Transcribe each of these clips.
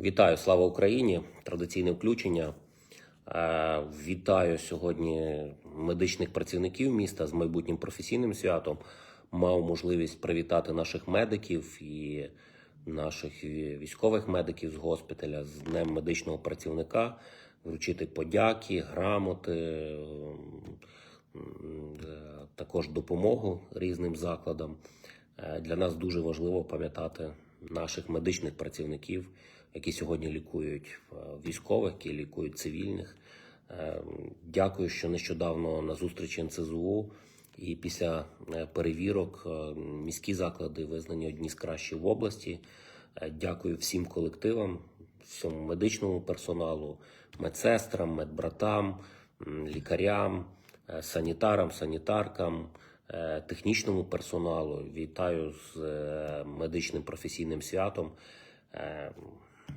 Вітаю, слава Україні! Традиційне включення. Е, Вітаю сьогодні медичних працівників міста з майбутнім професійним святом. Мав можливість привітати наших медиків і наших військових медиків з госпіталя з Днем медичного працівника, вручити подяки, грамоти, е, також допомогу різним закладам. Е, Для нас дуже важливо пам'ятати наших медичних працівників, які сьогодні лікують е, військових, які лікують цивільних. Е, Дякую, що нещодавно на зустрічі НЦЗУ і після е, перевірок міські заклади визнані одні з кращих в області. Дякую всім колективам, всьому медичному персоналу, медсестрам, медбратам, лікарям, санітарам, санітаркам, технічному персоналу. Вітаю з медичним професійним святом.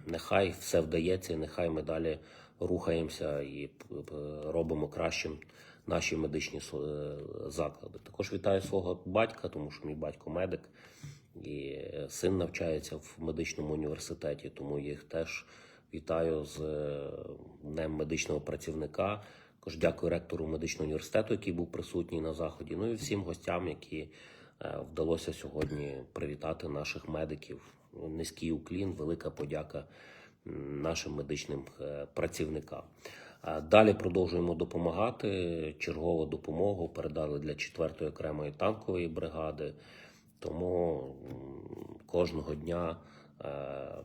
Е, Нехай все вдається, і нехай ми далі рухаємося і п- робимо кращим наші медичні е, заклади. Також вітаю свого батька, тому що мій батько медик, і е, син навчається в медичному університеті, тому їх теж вітаю з е, Днем медичного працівника. Також дякую ректору медичного університету, який був присутній на заході. Ну і всім гостям, які е, вдалося сьогодні привітати наших медиків. Низький уклін, велика подяка нашим медичним е, працівникам. Далі продовжуємо допомагати. Чергову допомогу передали для 4-ї окремої танкової бригади. Тому кожного дня е,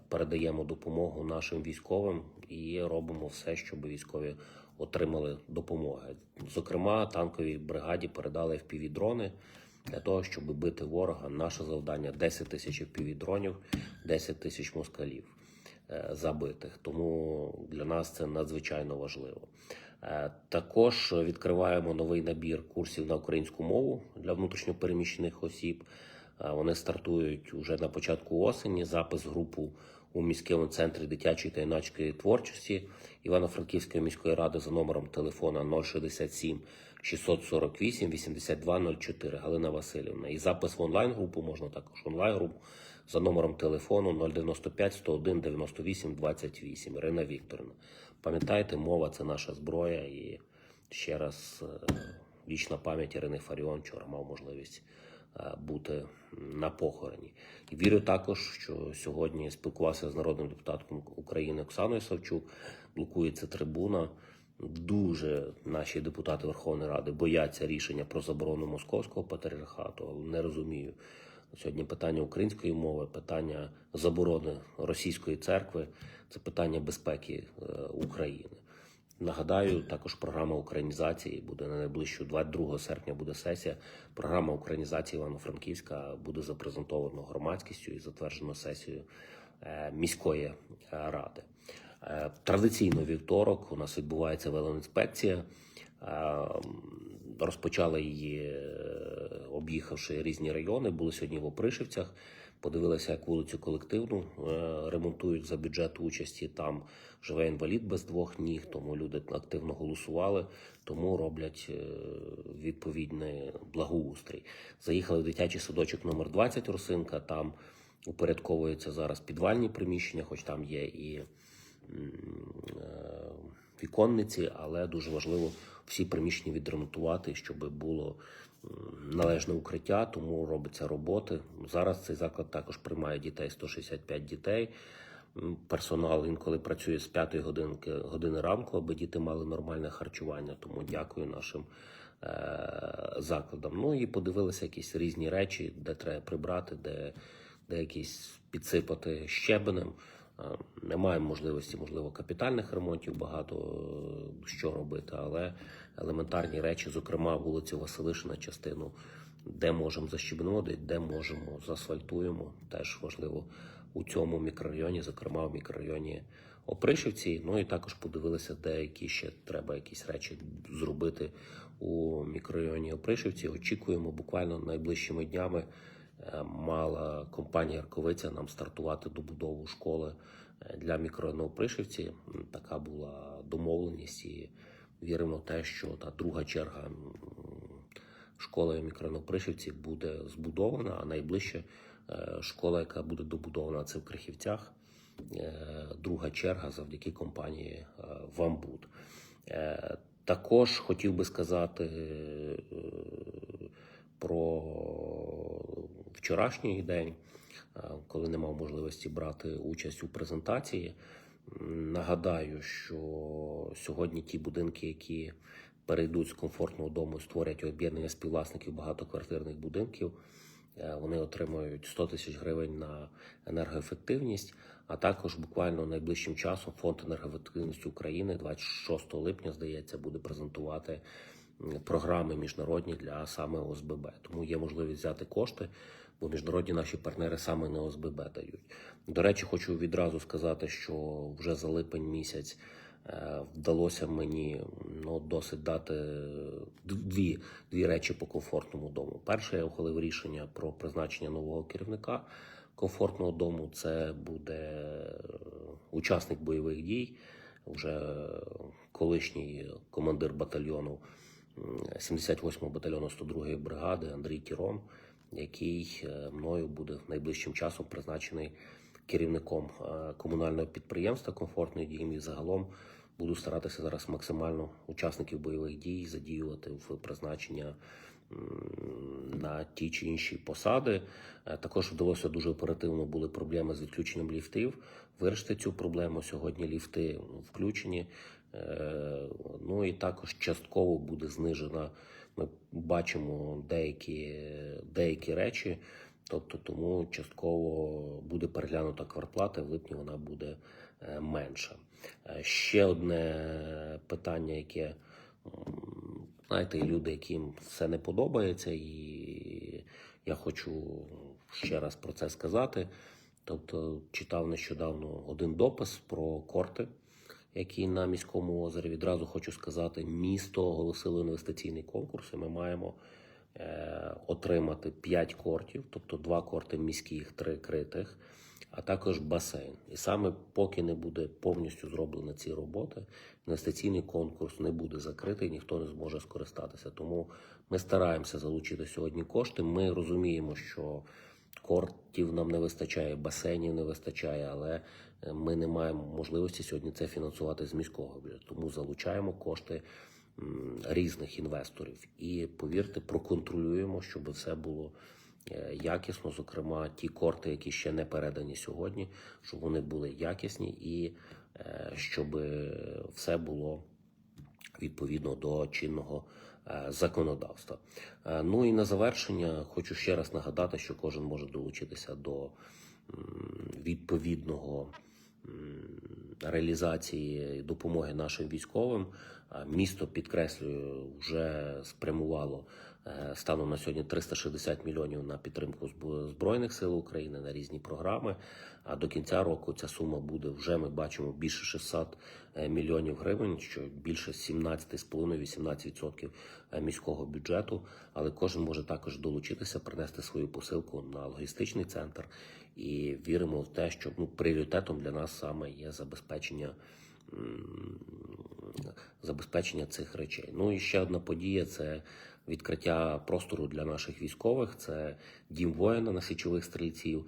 передаємо допомогу нашим військовим і робимо все, щоб військові отримали допомоги. Зокрема, танковій бригаді передали FPV-дрони для того, щоб бити ворога. Наше завдання 10 тисяч FPV-дронів, 10 тисяч москалів е, забитих. Тому для нас це надзвичайно важливо. Е, Також відкриваємо новий набір курсів на українську мову для внутрішньопереміщених осіб. Е, Вони стартують уже на початку осені. Запис групу у міському центрі дитячої та юнацької творчості Івано-Франківської міської ради за номером телефона 067 648 8204 Галина Васильівна. І запис в онлайн-групу можна також онлайн-групу за номером телефону 095 101 98 28 Ірина Вікторівна. Пам'ятайте, мова це наша зброя. І ще раз е, вічна пам'ять Ірини Фаріон вчора мав можливість бути на похороні. Вірю також, що сьогодні спілкувався з народним депутатом України Оксаною Савчук. Блокується трибуна. Дуже наші депутати Верховної Ради бояться рішення про заборону московського патріархату, але не розумію. Сьогодні питання української мови, питання заборони російської церкви це питання безпеки е, України. Нагадаю, також програма українізації буде на найближчу 22 серпня буде сесія. Програма українізації Івано-Франківська буде запрезентована громадськістю і затверджена сесією е, міської е, ради. Е, Традиційно вівторок у нас відбувається велоінспекція. Розпочали її, об'їхавши різні райони. Були сьогодні в Опришівцях. Подивилися, як вулицю колективну е, ремонтують за бюджет участі. Там живе інвалід без двох ніг, тому люди активно голосували, тому роблять е, відповідний благоустрій. Заїхали в дитячий садочок номер 20 Росинка. Там упорядковуються зараз підвальні приміщення, хоч там є і е, віконниці, але дуже важливо всі приміщення відремонтувати, щоб було належне укриття, тому робиться роботи. Зараз цей заклад також приймає дітей 165 дітей. Персонал інколи працює з 5 годинки години ранку, аби діти мали нормальне харчування. Тому дякую нашим е, закладам. Ну і подивилися якісь різні речі, де треба прибрати, де, де якісь підсипати щебенем. Немає можливості, можливо, капітальних ремонтів багато е, що робити, але елементарні речі, зокрема вулицю Василишина, частину, де можемо де- де можемо заасфальтуємо. Теж важливо у цьому мікрорайоні, зокрема в мікрорайоні Опришівці. Ну і також подивилися, де які ще треба якісь речі зробити у мікрорайоні Опришівці. Очікуємо буквально найближчими днями. Е, Мала компанія Арковиця нам стартувати добудову школи е, для мікрорайону. Така була домовленість і віримо в те, що та друга черга школи мікрорайону буде збудована, а найближче е, школа, яка буде добудована, це в Крихівцях. друга черга завдяки компанії Вамбуд. Також хотів би сказати про вчорашній день, е, коли не мав можливості брати участь у презентації. Нагадаю, що сьогодні ті будинки, які перейдуть з комфортного дому, створять об'єднання співвласників багатоквартирних будинків. Е, Вони отримують 100 тисяч гривень на енергоефективність, а також буквально найближчим часом фонд енергоефективності України 26 липня, здається, буде презентувати програми міжнародні для саме ОСББ. Тому є можливість взяти кошти, бо міжнародні наші партнери саме на ОСББ дають. До речі, хочу відразу сказати, що вже за липень місяць. Е, Вдалося мені ну, досить дати дві, дві речі по комфортному дому. Перше, я ухвалив рішення про призначення нового керівника комфортного дому. Це буде учасник бойових дій, вже колишній командир батальйону 78-го батальйону 102-ї бригади Андрій Тірон, який е, мною буде найближчим часом призначений керівником е, комунального підприємства комфортної дії загалом буду старатися зараз максимально учасників бойових дій задіювати в призначення на ті чи інші посади. Е, Також вдалося дуже оперативно були проблеми з відключенням ліфтів. Вирішити цю проблему сьогодні ліфти включені. Е, Ну і також частково буде знижена. Ми бачимо деякі, деякі речі. Тобто тому частково буде переглянута квартплата, в липні вона буде е, менша. Е, Ще одне питання, яке знаєте, люди, яким все не подобається, і я хочу ще раз про це сказати. Тобто, читав нещодавно один допис про корти, які на міському озері. Відразу хочу сказати, місто оголосило інвестиційний конкурс, і ми маємо е, отримати 5 кортів, тобто 2 корти міських, 3 критих, а також басейн. І саме поки не буде повністю зроблені ці роботи, інвестиційний конкурс не буде закритий, ніхто не зможе скористатися. Тому ми стараємося залучити сьогодні кошти. Ми розуміємо, що кортів нам не вистачає, басейнів не вистачає, але е, ми не маємо можливості сьогодні це фінансувати з міського бюджету. Тому залучаємо кошти різних інвесторів. І повірте, проконтролюємо, щоб все було е, якісно. Зокрема, ті корти, які ще не передані сьогодні, щоб вони були якісні і е, щоб все було відповідно до чинного е, законодавства. Е, Ну і на завершення хочу ще раз нагадати, що кожен може долучитися до відповідного реалізації допомоги нашим військовим. Е, Місто підкреслюю вже спрямувало станом на сьогодні 360 мільйонів на підтримку збройних сил України на різні програми. А до кінця року ця сума буде вже. Ми бачимо більше 600 е, мільйонів гривень, що більше 17,5-18% е, міського бюджету. Але кожен може також долучитися, принести свою посилку на логістичний центр. І віримо в те, що ну, пріоритетом для нас саме є забезпечення. Забезпечення цих речей. Ну і ще одна подія це відкриття простору для наших військових. Це дім воїна на січових стрільців.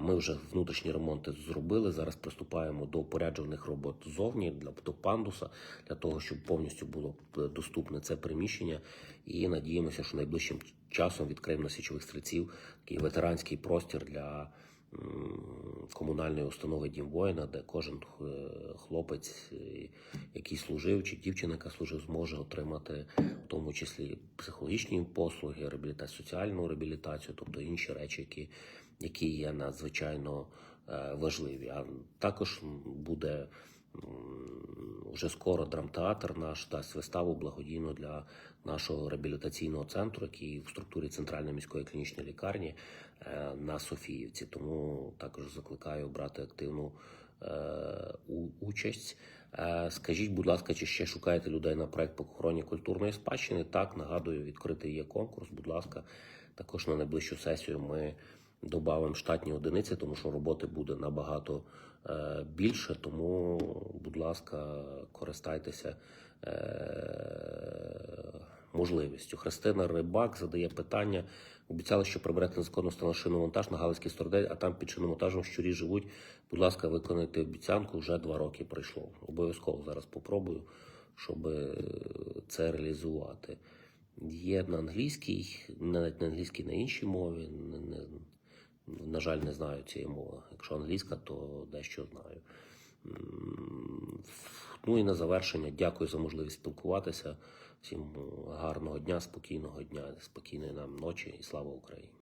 Ми вже внутрішні ремонти зробили. Зараз приступаємо до упоряджуваних робот ззовні для до пандуса, для того, щоб повністю було е, доступне це приміщення. І надіємося, що найближчим часом відкриємо на січових стрільців такий ветеранський простір для комунальної установи Дім воїна, де кожен е, хлопець, е, який служив, чи дівчина, яка служив, зможе отримати в тому числі психологічні послуги, реабілітацію, соціальну реабілітацію, тобто інші речі, які, які є надзвичайно е, важливі. А також буде вже скоро драмтеатр наш дасть виставу благодійно для нашого реабілітаційного центру, який в структурі центральної міської клінічної лікарні е, на Софіївці. Тому також закликаю брати активну е, участь. Е, Скажіть, будь ласка, чи ще шукаєте людей на проект по охороні культурної спадщини? Так, нагадую, відкритий є конкурс. Будь ласка, також на найближчу сесію ми додамо штатні одиниці, тому що роботи буде набагато е, більше. Тому, будь ласка, користайтеся е, можливістю. Христина Рибак задає питання. Обіцяли, що приберете незаконно встановлений шиномонтаж на Галицький стордель, а там під шиномонтажем щурі живуть. Будь ласка, виконайте обіцянку. Вже два роки пройшло. Обов'язково зараз попробую, щоб е, це реалізувати. Є на англійській, навіть на англійській, на іншій мові. На жаль, не знаю цієї мови. Якщо англійська, то дещо знаю. Ну і на завершення, дякую за можливість спілкуватися. Всім гарного дня, спокійного дня, спокійної нам ночі і слава Україні.